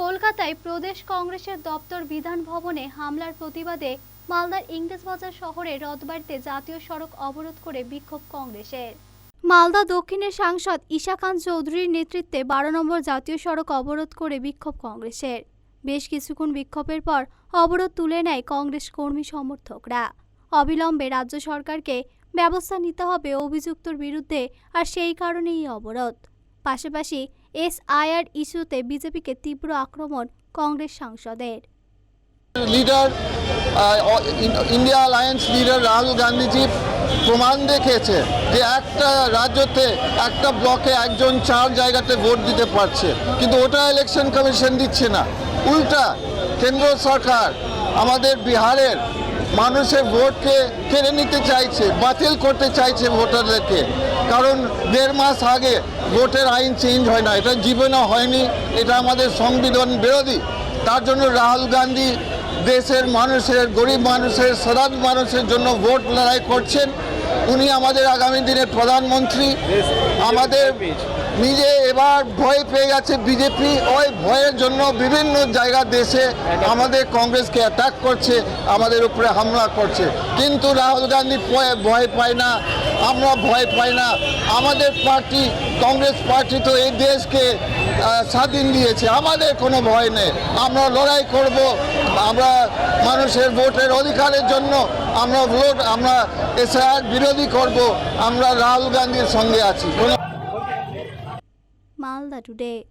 কলকাতায় প্রদেশ কংগ্রেসের দপ্তর বিধান ভবনে হামলার প্রতিবাদে মালদার ইংরেজবাজার শহরে রথবাড়িতে জাতীয় সড়ক অবরোধ করে বিক্ষোভ কংগ্রেসের। মালদা দক্ষিণের সাংসদ ঈশা খান চৌধুরীর নেতৃত্বে বারো নম্বর জাতীয় সড়ক অবরোধ করে বিক্ষোভ কংগ্রেসের। বেশ কিছুক্ষণ বিক্ষোভের পর অবরোধ তুলে নেয় কংগ্রেস কর্মী সমর্থকরা। অবিলম্বে রাজ্য সরকারকে ব্যবস্থা নিতে হবে অভিযুক্তর বিরুদ্ধে, আর সেই কারণেই অবরোধ। পাশাপাশি এসআইআর ইস্যুতে বিজেপিকে তীব্র আক্রমণ কংগ্রেস সাংসদের। Leader India alliance leader Rahul Gandhiji প্রমাণ দেখিয়েছে যে একটা রাজ্যতে একটা ব্লকে একজন চার জায়গাতে ভোট দিতে পারছে, কিন্তু ওটা ইলেকশন কমিশন দিচ্ছে না। উল্টা কেন্দ্র সরকার আমাদের বিহারের মানুষের ভোটকে কেড়ে নিতে চাইছে, বাতিল করতে চাইছে ভোটারদেরকে। কারণ দেড় মাস আগে ভোটের আইন চেঞ্জ হয় না, এটা জীবনে হয়নি, এটা আমাদের সংবিধান বিরোধী। তার জন্য রাহুল গান্ধী দেশের মানুষের, গরিব মানুষের সাধারণ মানুষের জন্য ভোট লড়াই করছেন। উনি আমাদের আগামী দিনে প্রধানমন্ত্রী। আমাদের নিজে এবার ভয় পেয়ে গেছে বিজেপি ওই ভয়ের জন্য বিভিন্ন জায়গা দেশে আমাদের কংগ্রেসকে অ্যাটাক করছে আমাদের উপরে হামলা করছে। কিন্তু রাহুল গান্ধী ভয়- পায় না আমরা ভয় পাই না। আমাদের পার্টি কংগ্রেস পার্টি তো এই দেশকে স্বাধীন দিয়েছে। আমাদের কোনো ভয় নেই। আমরা লড়াই করব আমরা মানুষের ভোটের অধিকারের জন্য আমরা ভোট আমরা এসআর বিরোধী করব। আমরা রাহুল গান্ধীর সঙ্গে আছি। কোনো মালদা টুডে